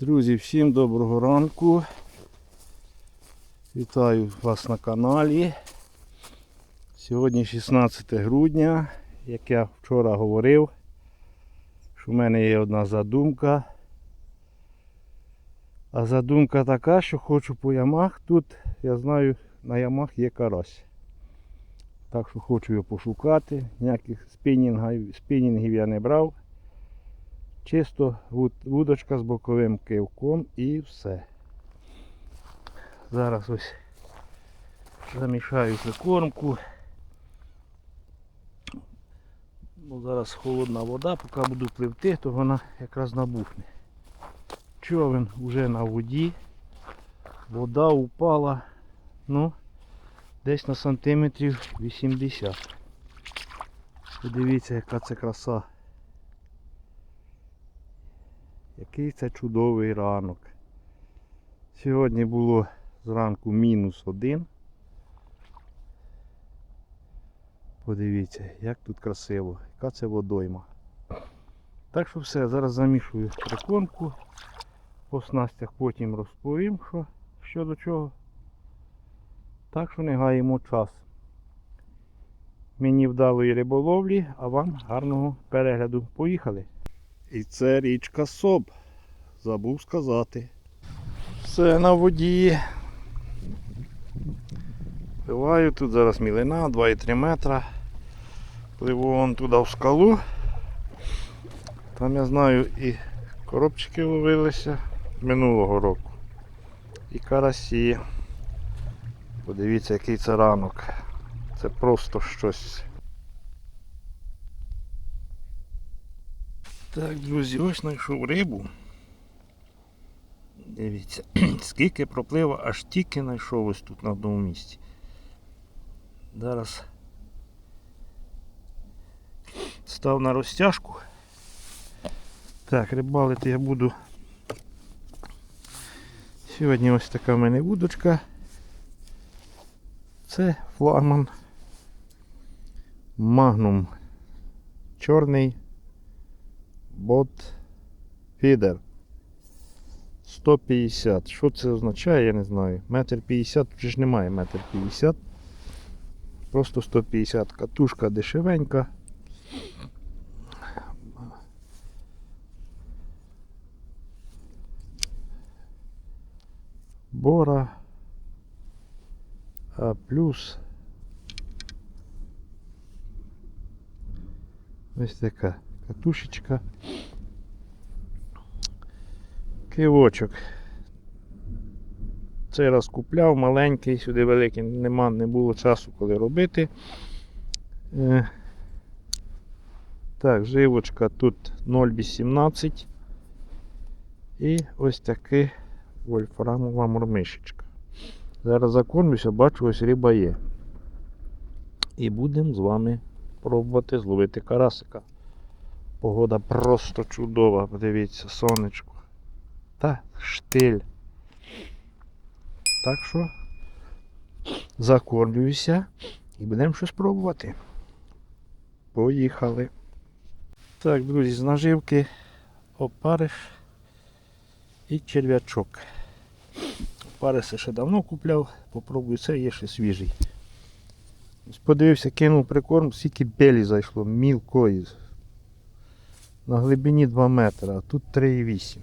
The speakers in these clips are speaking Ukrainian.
Друзі, всім доброго ранку. Вітаю вас на каналі. Сьогодні 16 грудня, як я вчора говорив, що в мене є одна задумка. А задумка така, що хочу по ямах. Тут, я знаю, на ямах є карась. Так що хочу його пошукати. Ніяких спінінгів, я не брав. Чисто вудочка з боковим кивком і все. Зараз ось замішаю прикормку. Бо зараз холодна вода, поки буду пливти, то вона якраз набухне. Човен вже на воді. Вода упала, ну, десь на сантиметрів 80. Подивіться, яка це краса. Який це чудовий ранок. Сьогодні було зранку мінус один. Подивіться, як тут красиво, яка це водойма. Так що все, зараз замішую прикормку. По снастях потім розповім, що, що до чого. Так що не гаємо час. Мені вдалої риболовлі, а вам гарного перегляду. Поїхали! І це річка Соб. Забув сказати. Все на воді. Пливаю тут зараз мілина 2,3 метра. Пливу вон туди в скалу. Там я знаю і коробчики ловилися минулого року. І карасі. Подивіться, який це ранок. Це просто щось. Так, друзі, ось знайшов рибу. Дивіться, скільки проплива, аж тільки знайшов ось тут на одному місці. Зараз став на розтяжку. Так, рибалити я буду. Сьогодні ось така в мене вудочка. Це флагман Magnum. Чорний бот фідер 150. Що це означає, я не знаю. Метр 50, тут же ж немає метр 50. Просто 150. Катушка дешевенька. Бора. А плюс. Ось така катушечка. Кивочок. Цей раз купляв маленький, сюди великий нема, не було часу коли робити. Е, Так, живочка тут 0,18 і ось таки вольфрамова мормишечка. Зараз закормлюся, бачу, ось риба є. І будемо з вами пробувати зловити карасика. Погода просто чудова, подивіться, сонечко. Та штиль. Так що закормлююся і будемо щось пробувати. Поїхали. Так, друзі, з наживки опариш і черв'ячок. Опариси ще давно купляв, попробую це є ще свіжий. Подивився, кинув прикорм, скільки белі зайшло, мілкої. На глибині 2 метри, а тут 3,8.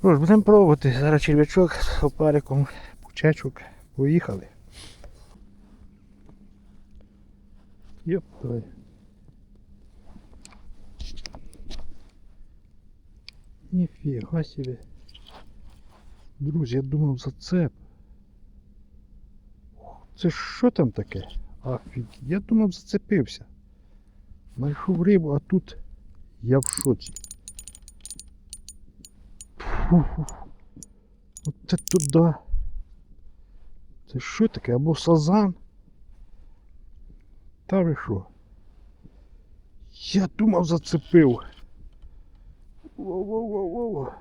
Що будемо пробувати. Зараз черв'ячок з опариком, пучечок. Поїхали. Йоп, давай. Ніфіга собі. Друзі, я думав зацеп. Це що там таке? Афіг. Я думав зацепився. Знайшов рибу, а тут я в шоці. Оце туди. Це що таке? Або сазан? Та ви що? Я думав зацепив. Воу-воу-воу-воу.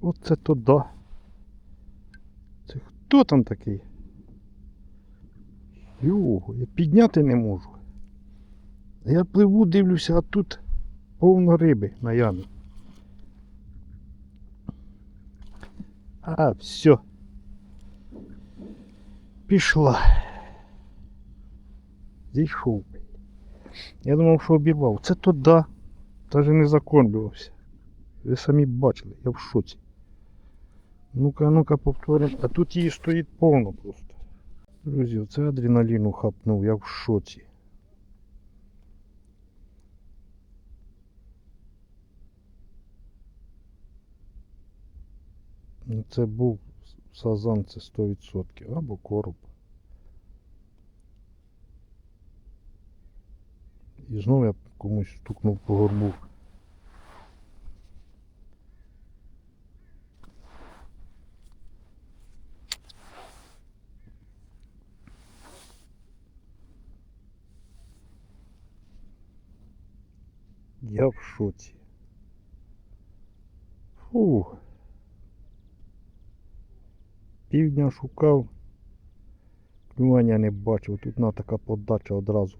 Оце туди. Це хто там такий? Його, я підняти не можу. Я пливу, дивлюся, а тут повно риби на ямі. А, все. Пішла. Зійшов. Я думав, що обірвав. Це то да. Навіть не закормлювався. Ви самі бачили, я в шоці. Ну-ка, ну-ка, повторимо. А тут її стоїть повно просто. Друзі, оце адреналіну хапнув, я в шоці. Ну, це був сазан, це 100%. Або короб. І знову я комусь стукнув по горбу. Я в шоці. Фух. Півдня шукав, клювання не бачив. Тут на така подача одразу.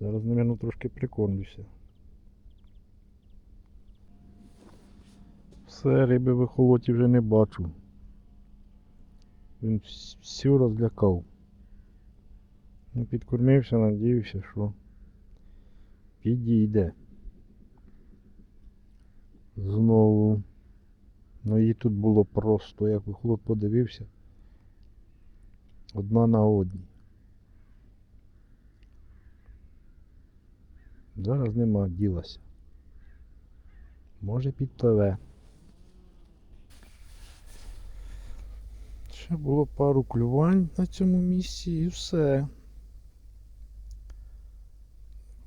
Зараз, мабуть, трошки прикормлюся. Все, риби в ехолоті вже не бачу. Він вс- всю розлякав. Ну, підкормився, надіявся, що підійде. Знову. Ну її тут було просто, як вихлоп подивився. Одна на одній. Зараз нема, ділася. Може підпливе. Ще було пару клювань на цьому місці і все.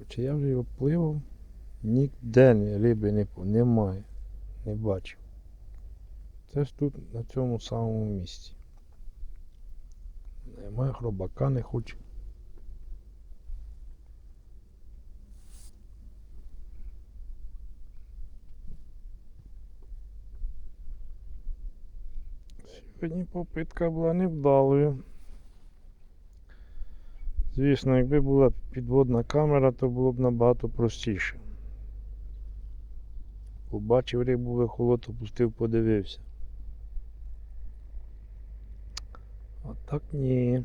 Хоча я вже його пливав, ніде риби не, немає. Не бачив. Це ж тут на цьому самому місці. Немає хробака не хоче. Сьогодні попитка була невдалою. Звісно, якби була підводна камера, то було б набагато простіше. Побачив рибу вихолот, опустив, подивився. А так ні.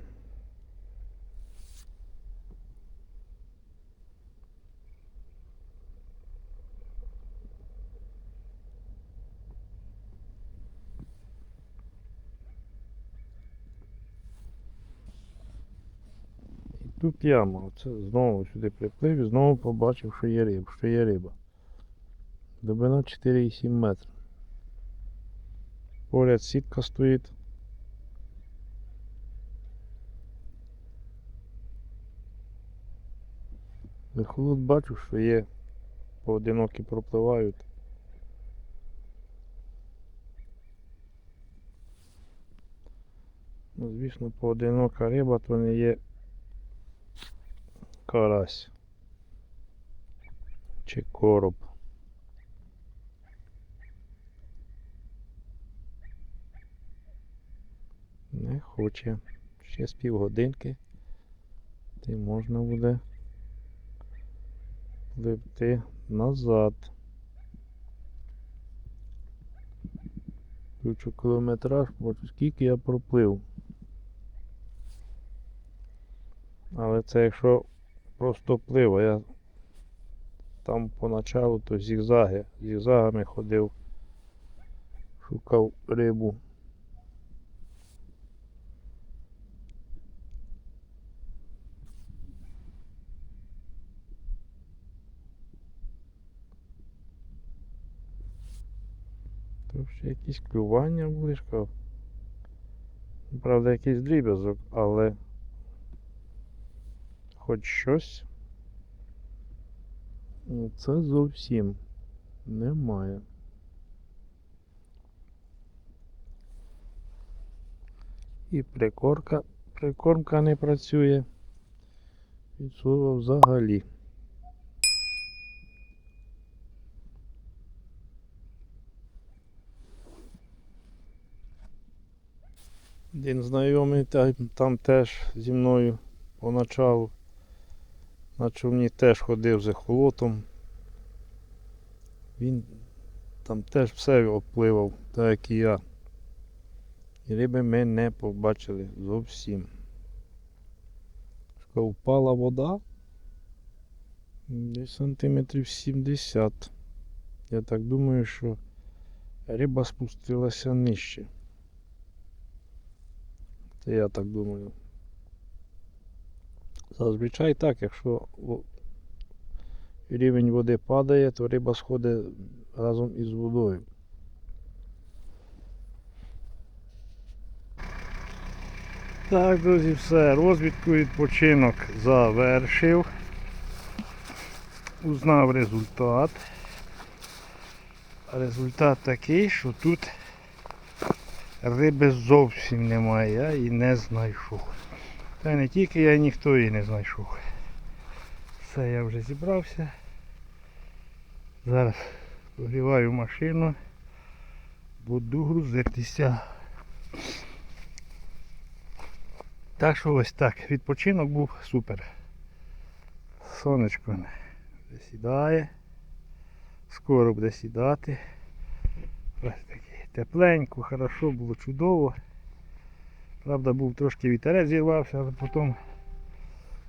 Тут яма. Оце знову сюди приплив і знову побачив, що є риба, що є риба. Глибина 4,7 метра. Поряд сітка стоїть. Вихолод бачу, що є. Поодинокі пропливають. Ну, звісно, поодинока риба то не є карась. Чи короб. Не хоче. Ще з півгодинки. Ти можна буде пливти назад. Включу кілометраж, бачу скільки я проплив. Але це якщо просто плив, я там поначалу то зігзаги. Зігзагами ходив, шукав рибу. То ще якісь клювання були. Правда, якийсь дріб'язок, але хоч щось. Ну, Це зовсім немає. І прикорка, прикормка не працює. Від слова взагалі. Один знайомий та- там теж зі мною поначалу На човні теж ходив з ехолотом. Він там теж все обпливав, так як і я. І риби ми не побачили зовсім. Впала вода. Десь сантиметрів 70. Я так думаю, що риба спустилася нижче. Це я так думаю. Зазвичай так, якщо рівень води падає, то риба сходить разом із водою. Так, друзі, все. Розвідку відпочинок завершив. Узнав результат. Результат такий, що тут риби зовсім немає, я її не знайшов. Та не тільки я, ніхто її не знайшов. Все, я вже зібрався. Зараз погріваю машину. Буду грузитися. Так що ось так. Відпочинок був супер. Сонечко вже сідає. Скоро буде сідати. Ось таке. Тепленько, хорошо, було чудово. Правда, був трошки вітерець зірвався, але потім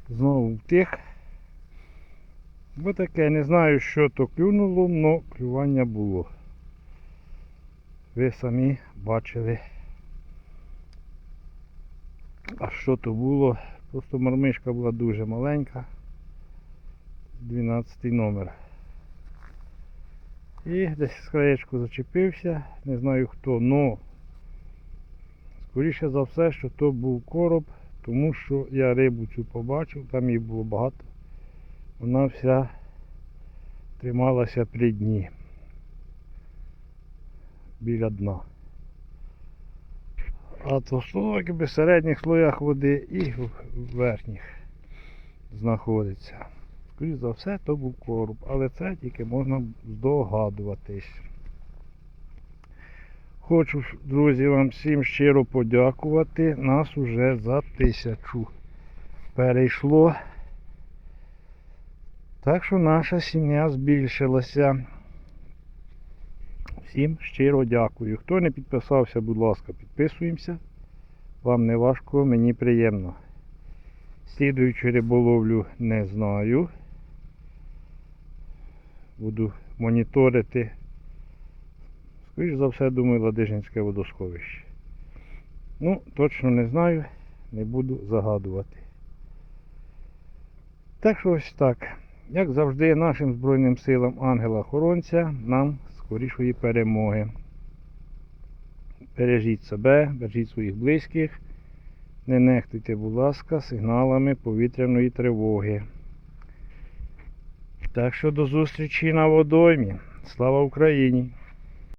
знову втих. Бо таке, не знаю, що то клюнуло, але клювання було. Ви самі бачили. А що то було? Просто мармишка була дуже маленька. 12 номер. І десь з краєчку зачепився, не знаю хто, но скоріше за все, що то був короб, тому що я рибу цю побачив, там її було багато. Вона вся трималася при дні. Біля дна. А то слово якби в середніх слоях води і в верхніх знаходиться. Скоріше за все, то був короб, але це тільки можна здогадуватись. Хочу, друзі, вам всім щиро подякувати. Нас уже за тисячу перейшло. Так що наша сім'я збільшилася. Всім щиро дякую. Хто не підписався, будь ласка, підписуємося. Вам не важко, мені приємно. Слідуючу риболовлю не знаю. Буду моніторити. Скоріше за все, думаю, Ладижинське водосховище. Ну, точно не знаю, не буду загадувати. Так що ось так. Як завжди, нашим Збройним силам ангела-охоронця нам скорішої перемоги. Бережіть себе, бережіть своїх близьких. Не нехтуйте, будь ласка, сигналами повітряної тривоги. Так що до зустрічі на водоймі. Слава Україні!